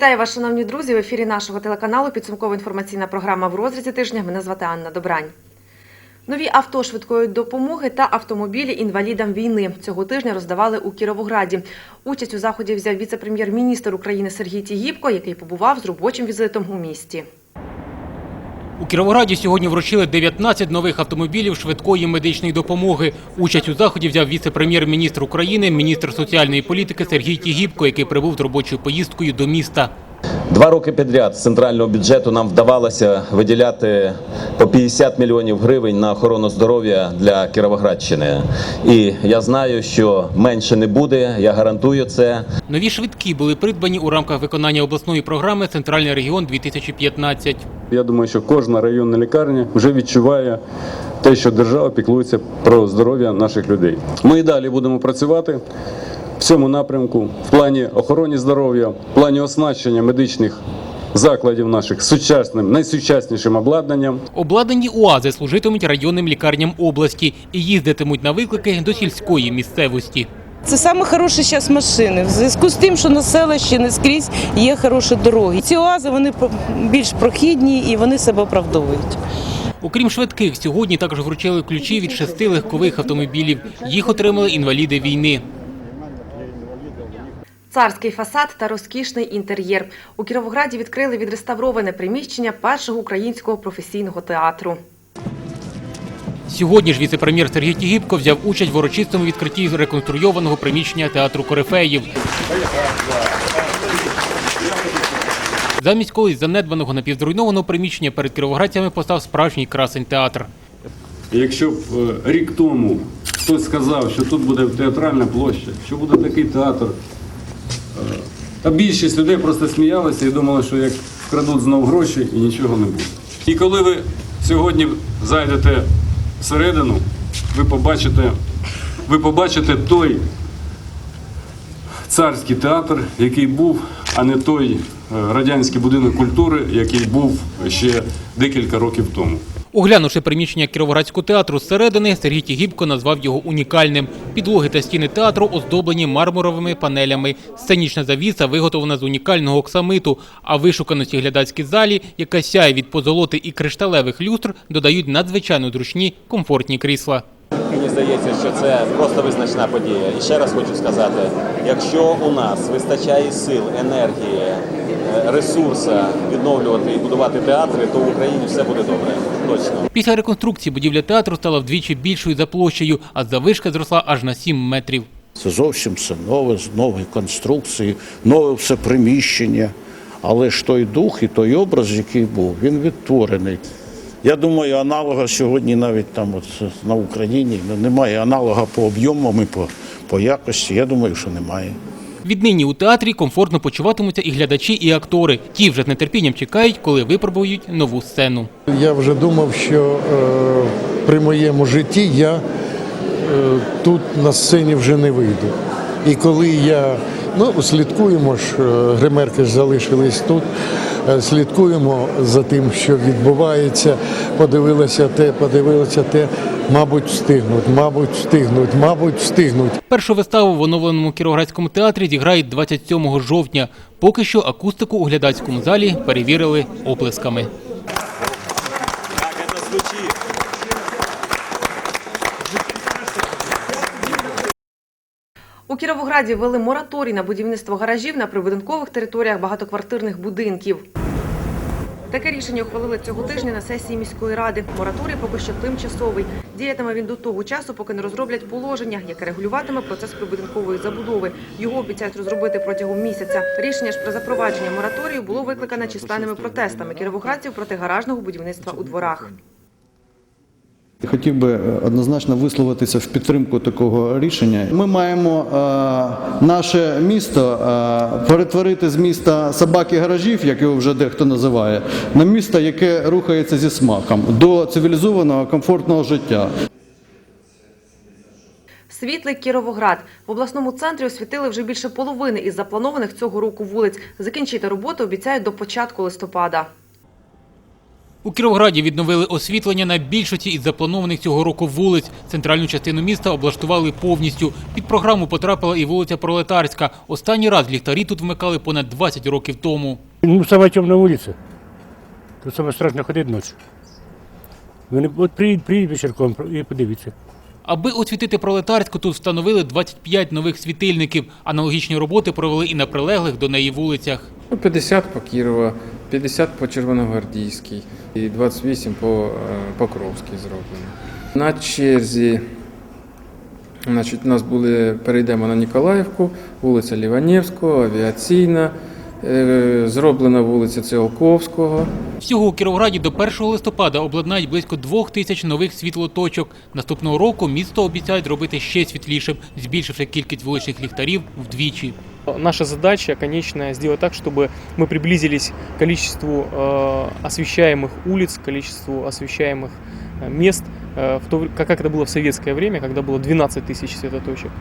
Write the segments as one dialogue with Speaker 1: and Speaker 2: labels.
Speaker 1: Вітаю вас, шановні друзі. В ефірі нашого телеканалу підсумкова інформаційна програма в розрізі тижня. Мене звати Анна Добрань. Нові авто швидкої допомоги та автомобілі інвалідам війни цього тижня роздавали у Кіровограді. Участь у заході взяв віце-прем'єр-міністр України Сергій Тігіпко, який побував з робочим візитом у місті.
Speaker 2: У Кіровограді сьогодні вручили 19 нових автомобілів швидкої медичної допомоги. Участь у заході взяв віце-прем'єр-міністр України, міністр соціальної політики Сергій Тігіпко, який прибув з робочою поїздкою до міста.
Speaker 3: Два роки підряд з центрального бюджету нам вдавалося виділяти по 50 мільйонів гривень на охорону здоров'я для Кіровоградщини. І я знаю, що менше не буде. Я гарантую це.
Speaker 2: Нові швидкі були придбані у рамках виконання обласної програми Центральний регіон 2015
Speaker 4: Я думаю, що кожна районна лікарня вже відчуває те, що держава піклується про здоров'я наших людей. Ми і далі будемо працювати в цьому напрямку в плані охорони здоров'я, в плані оснащення медичних закладів наших сучасним, найсучаснішим обладнанням.
Speaker 2: Обладнані УАЗи служитимуть районним лікарням області і їздитимуть на виклики до сільської місцевості.
Speaker 5: Це саме хороші зараз машини. В зв'язку з тим, що на селищі не скрізь є хороші дороги. Ці оази вони більш прохідні і вони себе оправдовують.
Speaker 2: Окрім швидких, сьогодні також вручили ключі від шести легкових автомобілів. Їх отримали інваліди війни.
Speaker 1: Царський фасад та розкішний інтер'єр. У Кіровограді відкрили відреставроване приміщення першого українського професійного театру.
Speaker 2: Сьогодні ж віце-прем'єр Сергій Тігіпко взяв участь в урочистому відкритті реконструйованого приміщення театру Корифеїв. Замість колись занедбаного напівзруйнованого приміщення перед кіровоградцями постав справжній красень театр.
Speaker 4: Якщо б е, рік тому хтось сказав, що тут буде театральна площа, що буде такий театр, та більшість людей просто сміялися і думали, що як вкрадуть знов гроші і нічого не буде. І коли ви сьогодні зайдете всередину, ви побачите, ви побачите той царський театр, який був, а не той е, радянський будинок культури, який був ще декілька років тому.
Speaker 2: Оглянувши приміщення Кіровоградського театру зсередини, Сергій Тігібко назвав його унікальним. Підлоги та стіни театру оздоблені мармуровими панелями. Сценічна завіса виготовлена з унікального оксамиту, а вишуканості глядацькій залі, яка сяє від позолоти і кришталевих люстр, додають надзвичайно зручні комфортні крісла.
Speaker 6: Мені здається, що це просто визначна подія. І ще раз хочу сказати: якщо у нас вистачає сил, енергії, е, ресурсу відновлювати і будувати театри, то в Україні все буде добре. Точно.
Speaker 2: Після реконструкції будівля театру стала вдвічі більшою за площею, а завишка зросла аж на 7 метрів.
Speaker 7: Це зовсім все нове, з нової конструкції, нове все приміщення. Але ж той дух і той образ, який був, він відтворений. Я думаю, аналога сьогодні навіть там от на Україні немає аналога по об'ємам і по, по якості. Я думаю, що немає.
Speaker 2: Віднині у театрі комфортно почуватимуться і глядачі, і актори. Ті вже з нетерпінням чекають, коли випробують нову сцену.
Speaker 8: Я вже думав, що е, при моєму житті я е, тут на сцені вже не вийду. І коли я ну слідкуємо ж, е, гримерки ж залишились тут. Е, Слідкуємо за тим, що відбувається. Подивилися те, подивилися те. Мабуть, встигнуть, мабуть, встигнуть, мабуть, встигнуть.
Speaker 2: Першу виставу в оновленому кіроградському театрі зіграють 27 жовтня. Поки що акустику у глядацькому залі перевірили оплесками.
Speaker 1: У Кіровограді ввели мораторій на будівництво гаражів на прибудинкових територіях багатоквартирних будинків. Таке рішення ухвалили цього тижня на сесії міської ради. Мораторій поки що тимчасовий. Діятиме він до того часу, поки не розроблять положення, яке регулюватиме процес прибудинкової забудови. Його обіцяють розробити протягом місяця. Рішення ж про запровадження мораторію було викликане численними протестами кіровоградців проти гаражного будівництва у дворах.
Speaker 9: Хотів би е, однозначно висловитися в підтримку такого рішення. Ми маємо е, наше місто е, перетворити з міста собаки гаражів, як його вже дехто називає, на місто, яке рухається зі смаком до цивілізованого комфортного життя.
Speaker 1: Світлий Кіровоград в обласному центрі освітили вже більше половини із запланованих цього року вулиць. Закінчити роботу обіцяють до початку листопада.
Speaker 2: У Кіровограді відновили освітлення на більшості із запланованих цього року вулиць. Центральну частину міста облаштували повністю. Під програму потрапила і вулиця Пролетарська. Останній раз ліхтарі тут вмикали понад 20 років тому.
Speaker 10: Ну, сама темная улица. Тут саме страшно ходити ночі. Ви не от приїдь, приїдь вечірком і подивіться.
Speaker 2: Аби освітити пролетарську, тут встановили 25 нових світильників. Аналогічні роботи провели і на прилеглих до неї вулицях.
Speaker 11: Ну, 50 по Кірова, 50 по Червоногвардійській і 28 по е, Покровській зроблено. На черзі значить, у нас були, перейдемо на Ніколаївку, вулиця Ліванівського, Авіаційна, е, зроблена вулиця Циолковського.
Speaker 2: Всього у Кіровограді до 1 листопада обладнають близько двох тисяч нових світлоточок. Наступного року місто обіцяють зробити ще світлішим, збільшивши кількість вуличних ліхтарів вдвічі.
Speaker 12: Наша задача конечная сделать так, чтобы мы приблизились к количеству э, освещаемых улиц, к количеству освещаемых э, мест, э, в то, вр- как, как это было в советское время, когда было 12 тысяч светоточек.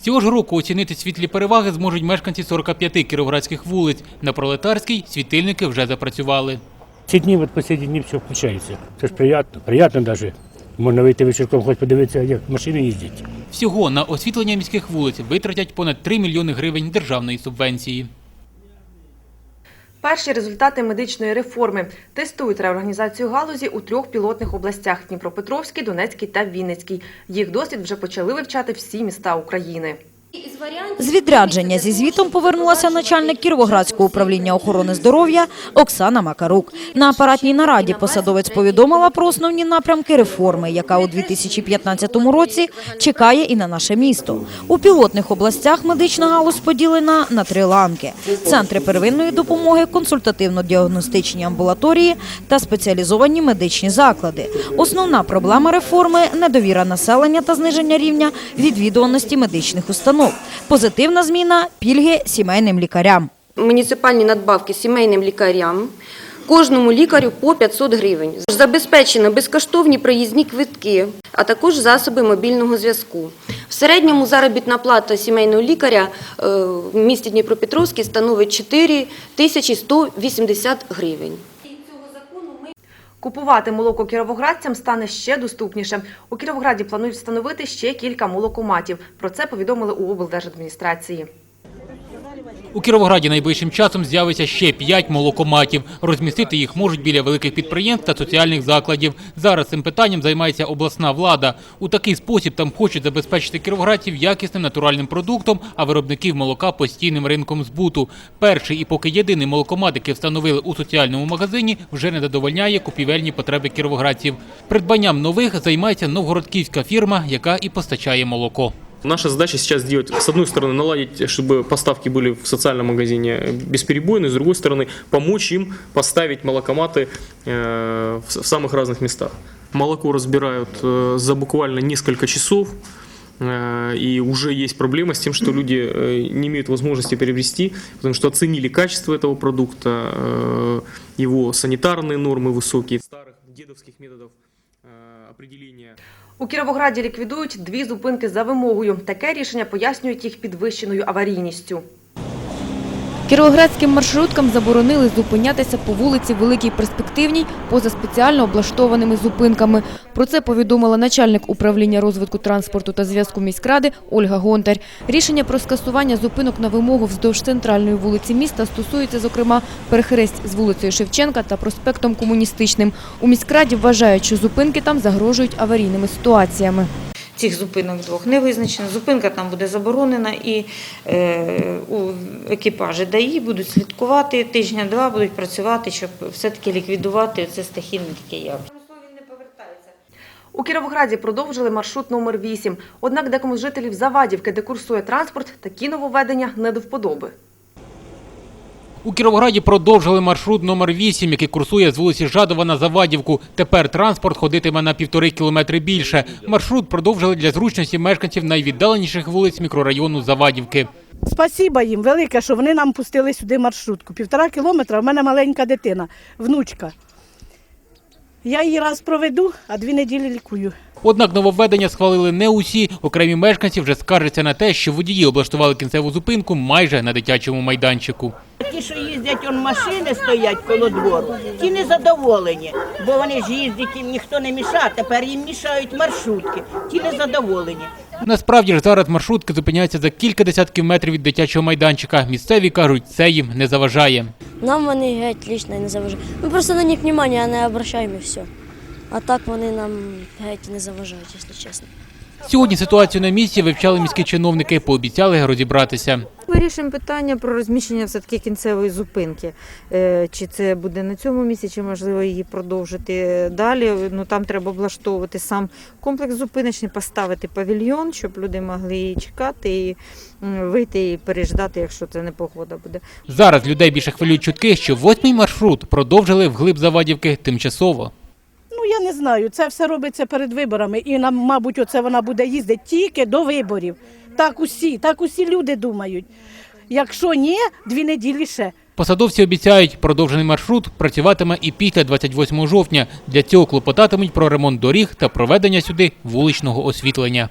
Speaker 2: Цього ж року оцінити світлі переваги зможуть мешканці 45 кіровоградських вулиць. На пролетарській світильники вже запрацювали.
Speaker 10: Ці дні, от останні дні все включається. Це ж приємно, приємно навіть. Можна вийти вечірком, хоч подивитися, як машини їздять.
Speaker 2: Всього на освітлення міських вулиць витратять понад 3 мільйони гривень державної субвенції.
Speaker 1: Перші результати медичної реформи тестують реорганізацію галузі у трьох пілотних областях: Дніпропетровській, Донецькій та Вінницькій. Їх досвід вже почали вивчати всі міста України.
Speaker 13: З відрядження зі звітом повернулася начальник Кіровоградського управління охорони здоров'я Оксана Макарук. На апаратній нараді посадовець повідомила про основні напрямки реформи, яка у 2015 році чекає і на наше місто. У пілотних областях медична галузь поділена на три ланки: центри первинної допомоги, консультативно-діагностичні амбулаторії та спеціалізовані медичні заклади. Основна проблема реформи недовіра населення та зниження рівня відвідуваності медичних установ. Позитивна зміна пільги сімейним лікарям.
Speaker 14: муніципальні надбавки сімейним лікарям. Кожному лікарю по 500 гривень. Забезпечено безкоштовні проїзні квитки, а також засоби мобільного зв'язку. В середньому заробітна плата сімейного лікаря е, в місті Дніпропетровський становить 4 тисячі 180 гривень.
Speaker 1: Купувати молоко кіровоградцям стане ще доступніше. У Кіровограді планують встановити ще кілька молокоматів. Про це повідомили у облдержадміністрації.
Speaker 2: У Кіровограді найближчим часом з'явиться ще 5 молокоматів. Розмістити їх можуть біля великих підприємств та соціальних закладів. Зараз цим питанням займається обласна влада. У такий спосіб там хочуть забезпечити кіровоградців якісним натуральним продуктом, а виробників молока постійним ринком збуту. Перший і поки єдиний молокомат, який встановили у соціальному магазині, вже не задовольняє купівельні потреби кіровоградців. Придбанням нових займається новгородківська фірма, яка і постачає молоко.
Speaker 12: Наша задача сейчас сделать, с одной стороны, наладить, чтобы поставки были в социальном магазине бесперебойно, с другой стороны, помочь им поставить молокоматы э, в самых разных местах. Молоко разбирают э, за буквально несколько часов, э, и уже есть проблема с тем, что люди не имеют возможности приобрести, потому что оценили качество этого продукта, его санитарные нормы высокие, старых дедовских методов
Speaker 1: У Кіровограді ліквідують дві зупинки за вимогою. Таке рішення пояснюють їх підвищеною аварійністю.
Speaker 15: Кіровоградським маршруткам заборонили зупинятися по вулиці Великій Перспективній поза спеціально облаштованими зупинками. Про це повідомила начальник управління розвитку транспорту та зв'язку міськради Ольга Гонтар. Рішення про скасування зупинок на вимогу вздовж центральної вулиці міста стосується, зокрема, перехресть з вулицею Шевченка та проспектом Комуністичним. У міськраді вважають, що зупинки там загрожують аварійними ситуаціями.
Speaker 5: Цих зупинок двох не визначено. Зупинка там буде заборонена, і е, у екіпажі ДАІ будуть слідкувати тижня-два, будуть працювати, щоб все-таки ліквідувати це стихійне таке явище.
Speaker 1: У Кіровограді продовжили маршрут номер 8. Однак декому з жителів Завадівки, де курсує транспорт, такі нововведення не до вподоби.
Speaker 2: У Кіровограді продовжили маршрут номер 8, який курсує з вулиці Жадова на Завадівку. Тепер транспорт ходитиме на півтори кілометри більше. Маршрут продовжили для зручності мешканців найвіддаленіших вулиць мікрорайону Завадівки.
Speaker 5: Спасіба їм велике, що вони нам пустили сюди маршрутку. Півтора кілометра, в мене маленька дитина, внучка. Я її раз проведу, а дві неділі лікую.
Speaker 2: Однак нововведення схвалили не усі. Окремі мешканці вже скаржаться на те, що водії облаштували кінцеву зупинку майже на дитячому майданчику.
Speaker 16: ті, що їздять, он машини стоять коло двору, ті не задоволені, бо вони ж їздять, їм ніхто не мішає, тепер їм мішають маршрутки, ті незадоволені.
Speaker 2: Насправді ж зараз маршрутки зупиняються за кілька десятків метрів від дитячого майданчика. Місцеві кажуть, це їм не заважає.
Speaker 17: Нам вони геть лічно не заважають. Ми просто на них внимання не обращаємо і все. А так вони нам геть не заважають, якщо чесно.
Speaker 2: Сьогодні ситуацію на місці вивчали міські чиновники, пообіцяли розібратися.
Speaker 5: Вирішимо питання про розміщення все-таки кінцевої зупинки. Е, Чи це буде на цьому місці, чи можливо її продовжити далі. Ну там треба облаштовувати сам комплекс зупиночний, поставити павільйон, щоб люди могли її чекати і вийти і переждати, якщо це не погода буде.
Speaker 2: Зараз людей більше хвилюють чутки, що восьмий маршрут продовжили вглиб Завадівки тимчасово.
Speaker 16: Ну я не знаю, це все робиться перед виборами, і нам, мабуть, оце вона буде їздити тільки до виборів. Так усі, так усі люди думають. Якщо ні, дві неділі ще.
Speaker 2: Посадовці обіцяють, продовжений маршрут працюватиме і після 28 жовтня. Для цього клопотатимуть про ремонт доріг та проведення сюди вуличного освітлення.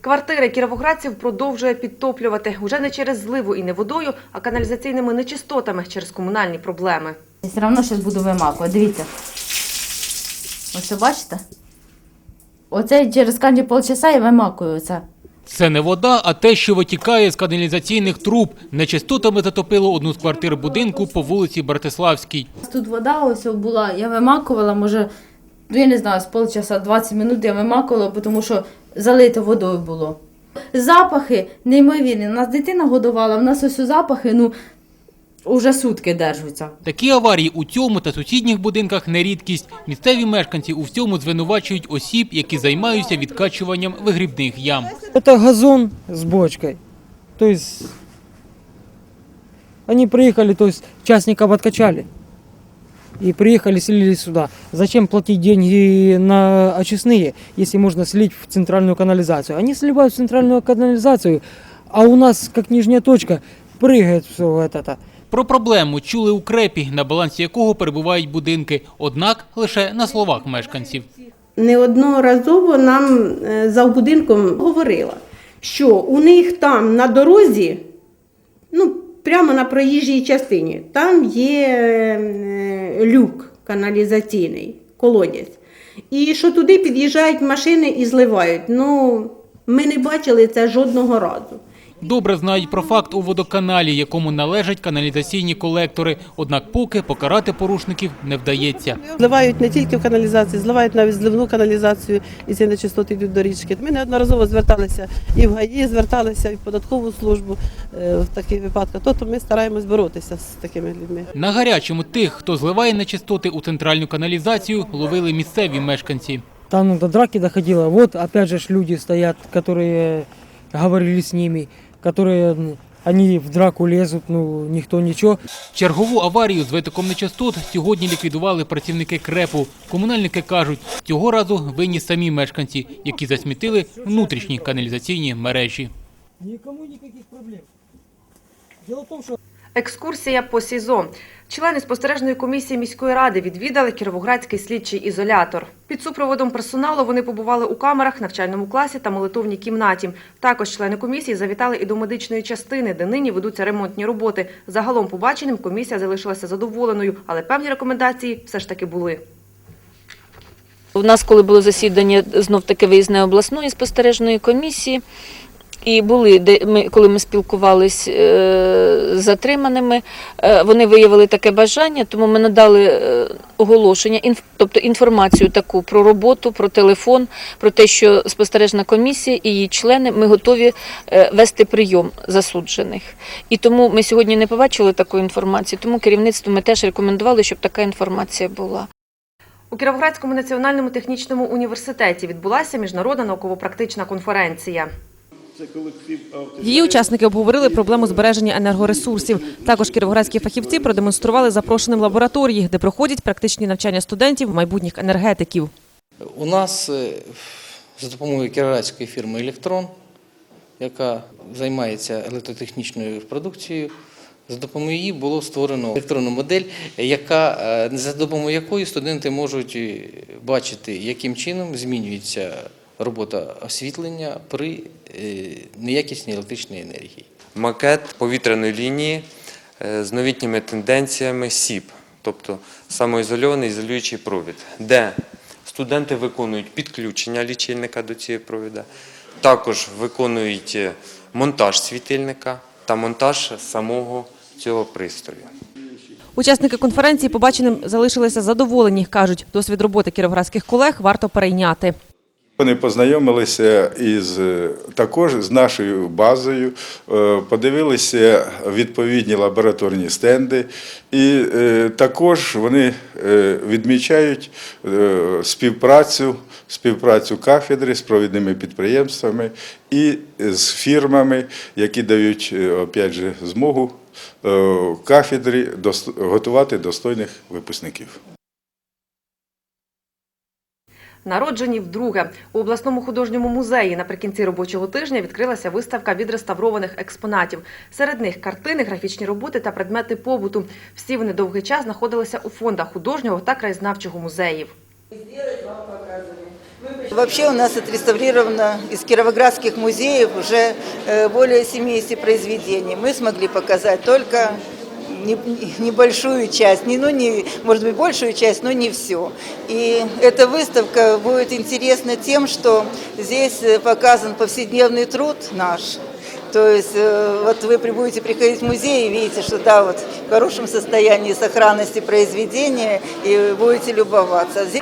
Speaker 1: Квартири кіровоградців продовжує підтоплювати уже не через зливу і не водою, а каналізаційними нечистотами через комунальні проблеми.
Speaker 13: Все одно щось буду вимакувати. Дивіться. Ось бачите? Оце через кожні полчаса я вимакую це.
Speaker 2: Це не вода, а те, що витікає з каналізаційних труб. Нечистотами затопило одну з квартир будинку по вулиці Братиславській.
Speaker 13: Тут вода ось була, я вимакувала, може, ну я не знаю, з полчаса 20 минут я вимакувала, тому що залито водою було. Запахи неймовірні. У нас дитина годувала, в нас ось у запахи, ну, уже сутки держаться.
Speaker 2: Такі аварії у цьому та сусідніх будинках не рідкість. Місцеві мешканці у всьому звинувачують осіб, які займаються відкачуванням вигрібних ям.
Speaker 18: Это газон с бочкой. То есть они приехали, то есть частников откачали. И приехали, слили сюда. Зачем платить деньги на очистные, если можно слить в центральную канализацию? Они сливают в центральную канализацию, а у нас, как нижняя точка, прыгает все это.
Speaker 2: Про проблему чули у крепі, на балансі якого перебувають будинки, однак лише на словах мешканців.
Speaker 16: Неодноразово нам е, за будинком говорила, що у них там на дорозі, ну, прямо на проїжджій частині, там є е, люк каналізаційний, колодязь. І що туди під'їжджають машини і зливають. Ну, ми не бачили це жодного разу.
Speaker 2: Добре знають про факт у водоканалі, якому належать каналізаційні колектори. Однак поки покарати порушників не вдається.
Speaker 16: Зливають не тільки в каналізації, зливають навіть зливну каналізацію, і ці нечистоти йдуть до річки. Ми неодноразово зверталися і в ГАІ, зверталися і в податкову службу е, в таких випадках. Тобто ми стараємось боротися з такими людьми.
Speaker 2: На гарячому тих, хто зливає нечистоти у центральну каналізацію, ловили місцеві мешканці.
Speaker 18: Там до драки доходило. Вот опять же ж люди стоят, которые говорили с ними, которые Ані в драку лізуть, ну ніхто нічого.
Speaker 2: Чергову аварію з витоком нечистот сьогодні ліквідували працівники крепу. Комунальники кажуть, цього разу винні самі мешканці, які засмітили внутрішні каналізаційні мережі.
Speaker 18: Нікому ніяких проблем. Діло в тому, що
Speaker 1: Екскурсія по СІЗО. Члени спостережної комісії міської ради відвідали Кіровоградський слідчий ізолятор. Під супроводом персоналу вони побували у камерах, навчальному класі та молитовній кімнаті. Також члени комісії завітали і до медичної частини, де нині ведуться ремонтні роботи. Загалом побаченим комісія залишилася задоволеною, але певні рекомендації все ж таки були.
Speaker 5: У нас, коли було засідання знов таки виїзної обласної спостережної комісії, і були, де ми, коли ми спілкувалися з затриманими, е, вони виявили таке бажання, тому ми надали е, оголошення, інф- тобто інформацію таку про роботу, про телефон, про те, що спостережна комісія і її члени ми готові е, вести прийом засуджених. І тому ми сьогодні не побачили такої інформації, тому керівництву ми теж рекомендували, щоб така інформація була.
Speaker 1: У Кіровоградському національному технічному університеті відбулася міжнародна науково-практична конференція.
Speaker 19: Її учасники обговорили проблему збереження енергоресурсів. Також кіровоградські фахівці продемонстрували запрошеним лабораторії, де проходять практичні навчання студентів майбутніх енергетиків.
Speaker 20: У нас е, за допомогою кіровоградської фірми Електрон, яка займається електротехнічною продукцією, за допомогою її було створено електронну модель, яка, е, за допомогою якої студенти можуть е, бачити, яким чином змінюється робота освітлення при е, неякісній електричній енергії.
Speaker 21: макет повітряної лінії е, з новітніми тенденціями СІП, тобто самоізольований ізолюючий провід, де студенти виконують підключення лічильника до цієї провіда, також виконують е, монтаж світильника та монтаж самого цього пристрою.
Speaker 19: Учасники конференції побаченим залишилися задоволені. кажуть, досвід роботи кіровоградських колег варто перейняти.
Speaker 22: Вони познайомилися із е, також з нашою базою, е, подивилися відповідні лабораторні стенди, і е, також вони відмічають співпрацю, співпрацю кафедри з провідними підприємствами і з фірмами, які дають опять же, змогу кафедрі готувати достойних випускників.
Speaker 1: Народжені вдруге у обласному художньому музеї наприкінці робочого тижня відкрилася виставка відреставрованих експонатів. Серед них картини, графічні роботи та предмети побуту. Всі вони довгий час знаходилися у фондах художнього та краєзнавчого музеїв.
Speaker 23: Вообще у нас отреставрировано из кировоградских музеев уже э, более 70 произведений. Мы смогли показать только не- небольшую часть, не, ну, не, может быть, большую часть, но не все. И эта выставка будет интересна тем, что здесь э, показан повседневный труд наш. То есть э, вот вы при- будете приходить в музей и видите, что да, вот в хорошем состоянии сохранности произведения, и будете любоваться. Здесь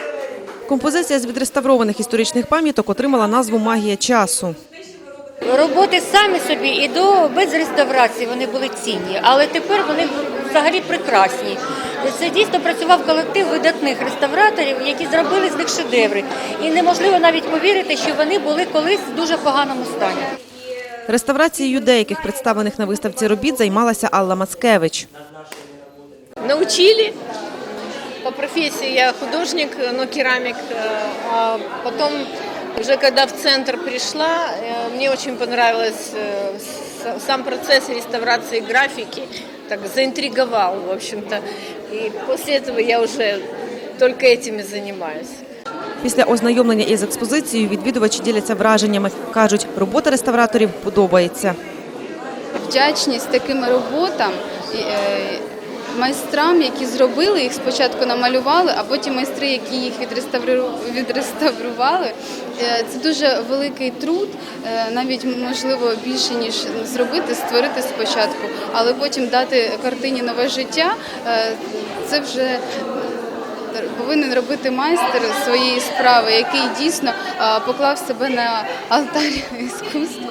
Speaker 19: Композиція з відреставрованих історичних пам'яток отримала назву Магія часу.
Speaker 24: Роботи самі собі і до без реставрації вони були цінні, але тепер вони взагалі прекрасні. Це дійсно працював колектив видатних реставраторів, які зробили з них шедеври. І неможливо навіть повірити, що вони були колись в дуже поганому стані.
Speaker 19: Реставрацією деяких представлених на виставці робіт займалася Алла Мацкевич.
Speaker 25: Научили. По профессии я художник, но керамик. Э, А потом, уже когда в центр пришла, э, мне очень понравилось э, с- сам процесс реставрации графики. Так заинтриговал, в общем-то. И после этого я уже только этими занимаюсь.
Speaker 19: Після ознайомлення із експозицією відвідувачі діляться враженнями. Кажуть, робота реставраторів подобається.
Speaker 26: вдячність таким роботам і, е, майстрам, які зробили їх спочатку намалювали, а потім майстри, які їх відреставру- відреставрували. Е, Це дуже великий труд, е, навіть можливо більше ніж зробити, створити спочатку, але потім дати картині нове життя. е, Це вже повинен робити майстер своєї справи, який дійсно поклав себе на алтарі іскусства.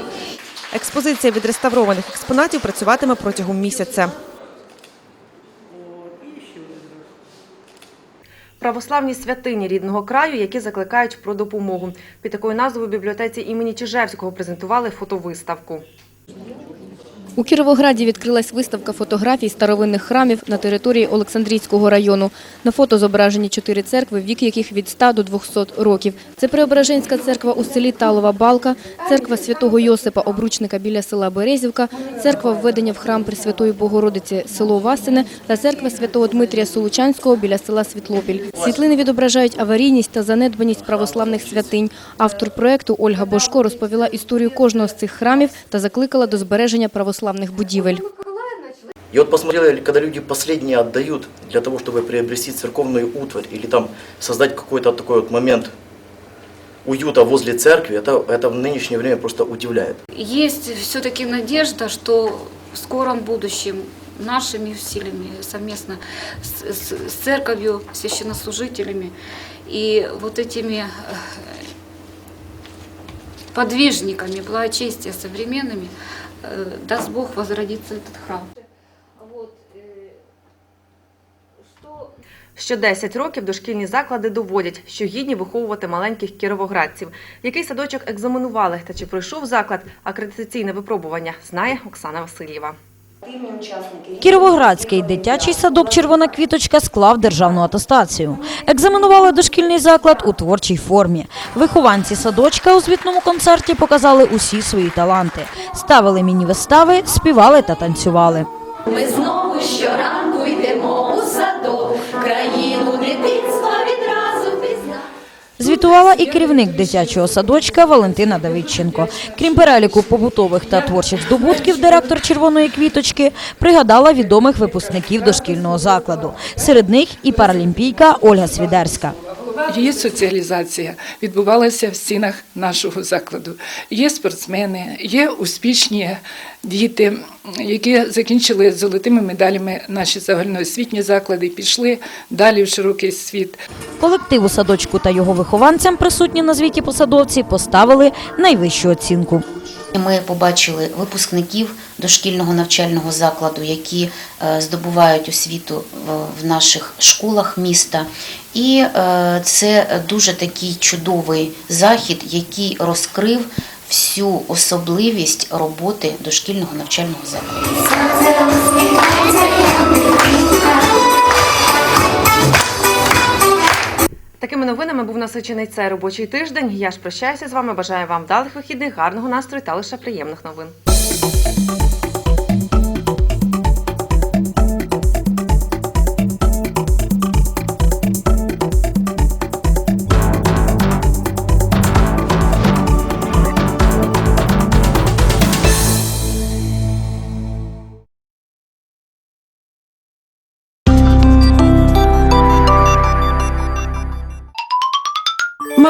Speaker 19: Експозиція відреставрованих експонатів працюватиме протягом місяця.
Speaker 1: Православні святині рідного краю, які закликають про допомогу. Під такою назвою в бібліотеці імені Чижевського презентували фотовиставку.
Speaker 15: У Кіровограді відкрилась виставка фотографій старовинних храмів на території Олександрійського району. На фото зображені чотири церкви, вік яких від 100 до 200 років. Це Преображенська церква у селі Талова Балка, церква святого Йосипа Обручника біля села Березівка, церква введення в храм Пресвятої Богородиці село Васине та церква святого Дмитрія Солучанського біля села Світлопіль. Світлини відображають аварійність та занедбаність православних святинь. Автор проекту Ольга Бошко розповіла історію кожного з цих храмів та закликала до збереження православних будівель.
Speaker 27: И вот посмотрели, когда люди последние отдают для того, чтобы приобрести церковную утварь или там создать какой-то такой вот момент уюта возле церкви, это, это в нынешнее время просто удивляет.
Speaker 28: Есть все-таки надежда, что в скором будущем нашими усилиями совместно с, с- с церковью, священнослужителями и вот этими э, подвижниками благочестия современными, даст Бог возродится этот храм.
Speaker 1: Ще 10 років дошкільні заклади доводять, що гідні виховувати маленьких кіровоградців. Який садочок екзаменували та чи пройшов заклад акредитаційне випробування, знає Оксана Васильєва.
Speaker 13: Кіровоградський дитячий садок Червона квіточка склав державну атестацію. Екзаменували дошкільний заклад у творчій формі. Вихованці садочка у звітному концерті показали усі свої таланти. Ставили міні-вистави, співали та танцювали.
Speaker 29: Ми знову щоранку йдемо у садок, країну дитинства.
Speaker 13: Звітувала і керівник дитячого садочка Валентина Давидченко. Крім переліку побутових та творчих здобутків, директор Червоної квіточки пригадала відомих випускників дошкільного закладу. Серед них і паралімпійка Ольга Свідерська.
Speaker 5: Її соціалізація відбувалася в стінах нашого закладу. Є спортсмени, є успішні діти, які закінчили золотими медалями наші загальноосвітні заклади, пішли далі в широкий світ.
Speaker 13: Колективу садочку та його вихованцям, присутні на звіті посадовці, поставили найвищу оцінку.
Speaker 23: Ми побачили випускників дошкільного навчального закладу, які е, здобувають освіту в наших школах міста. І е, це дуже такий чудовий захід, який розкрив всю особливість роботи дошкільного навчального закладу.
Speaker 30: Такими новинами був насичений цей робочий тиждень. Я ж прощаюся з вами. Бажаю вам вдалих вихідних, гарного настрою та лише приємних новин.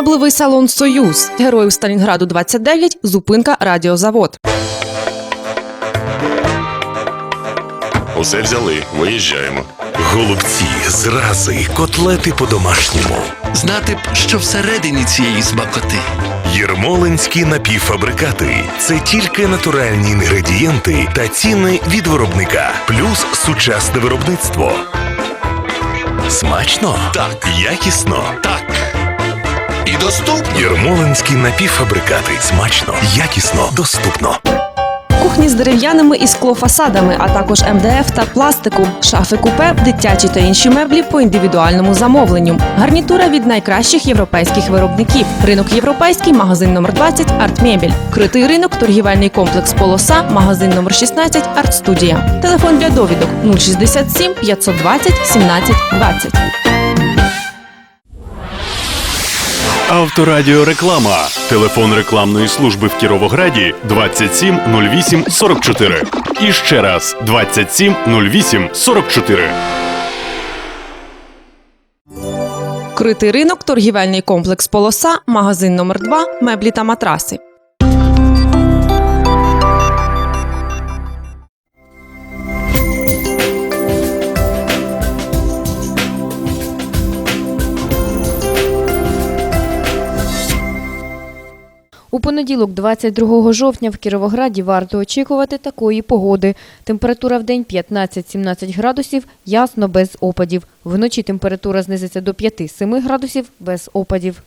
Speaker 1: Меблевий салон Союз. Героїв Сталінграду 29. Зупинка Радіозавод.
Speaker 31: Усе взяли, виїжджаємо. Голубці, зрази, котлети по-домашньому.
Speaker 32: Знати б, що всередині цієї смакоти.
Speaker 31: Єрмолинські напівфабрикати це тільки натуральні інгредієнти та ціни від виробника, плюс сучасне виробництво. Смачно?
Speaker 32: Так.
Speaker 31: Якісно?
Speaker 32: Так. І доступно.
Speaker 31: Єрмолинські напівфабрикати. Смачно, якісно, доступно.
Speaker 1: Кухні з дерев'яними і склофасадами, а також МДФ та пластику, шафи купе, дитячі та інші меблі по індивідуальному замовленню. Гарнітура від найкращих європейських виробників. Ринок європейський, магазин номер 20 Артмебіль. Критий ринок, торгівельний комплекс Полоса, магазин номер 16 Артстудія. Телефон для довідок 067 520 17 20.
Speaker 31: Авторадіореклама. Телефон рекламної служби в Кіровограді 27 08 44. І ще раз 27 08 44.
Speaker 1: Критий ринок, торгівельний комплекс Полоса, магазин номер 2 меблі та матраси.
Speaker 15: У понеділок, 22 жовтня, в Кіровограді варто очікувати такої погоди. Температура в день 15-17 градусів, ясно без опадів. Вночі температура знизиться до 5-7 градусів без опадів.